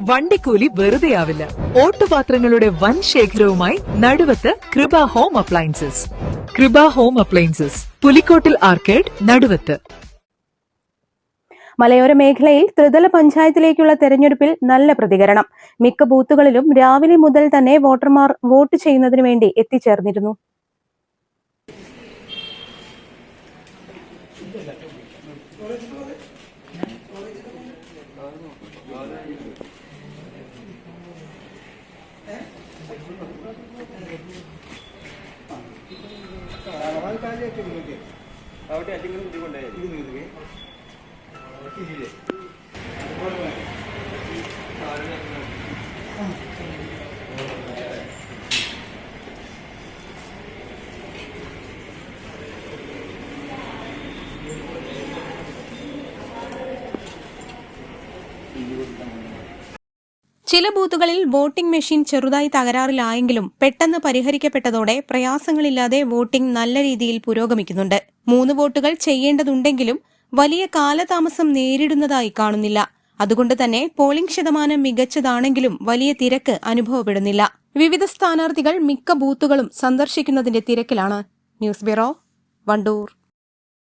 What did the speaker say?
വണ്ടിക്കൂലി വെറുതെയാവില്ല. ഓട്ടുപാത്രങ്ങളുടെ വൻ ശേഖരവുമായി Naduvath Krupa home appliances. Krupa home appliances Pulikkottil arcade Naduvath. മലയോര മേഖലയിൽ ത്രിതല പഞ്ചായത്തിലേക്കുള്ള തെരഞ്ഞെടുപ്പിൽ നല്ല പ്രതികരണം. മിക്ക ബൂത്തുകളിലും രാവിലെ മുതൽ തന്നെ വോട്ടർമാർ വോട്ട് ചെയ്യുന്നതിനു വേണ്ടി എത്തിച്ചേർന്നിരുന്നു. आवाज़ कहाँ जाती है मुझे आवाज़ ऐसी करने दिखोंडे ये नहीं दिखे ചില ബൂത്തുകളിൽ വോട്ടിംഗ് മെഷീൻ ചെറുതായി തകരാറിലായെങ്കിലും പെട്ടെന്ന് പരിഹരിക്കപ്പെട്ടതോടെ പ്രയാസങ്ങളില്ലാതെ വോട്ടിംഗ് നല്ല രീതിയിൽ പുരോഗമിക്കുന്നുണ്ട്. മൂന്ന് വോട്ടുകൾ ചെയ്യേണ്ടതുണ്ടെങ്കിലും വലിയ കാലതാമസം നേരിടുന്നതായി കാണുന്നില്ല. അതുകൊണ്ട് തന്നെ പോളിംഗ് ശതമാനം മികച്ചതാണെങ്കിലും വലിയ തിരക്ക് അനുഭവപ്പെടുന്നില്ല. വിവിധ സ്ഥാനാർത്ഥികൾ മിക്ക ബൂത്തുകളും സന്ദർശിക്കുന്നതിന്റെ തിരക്കിലാണ്. News bureau Wandoor.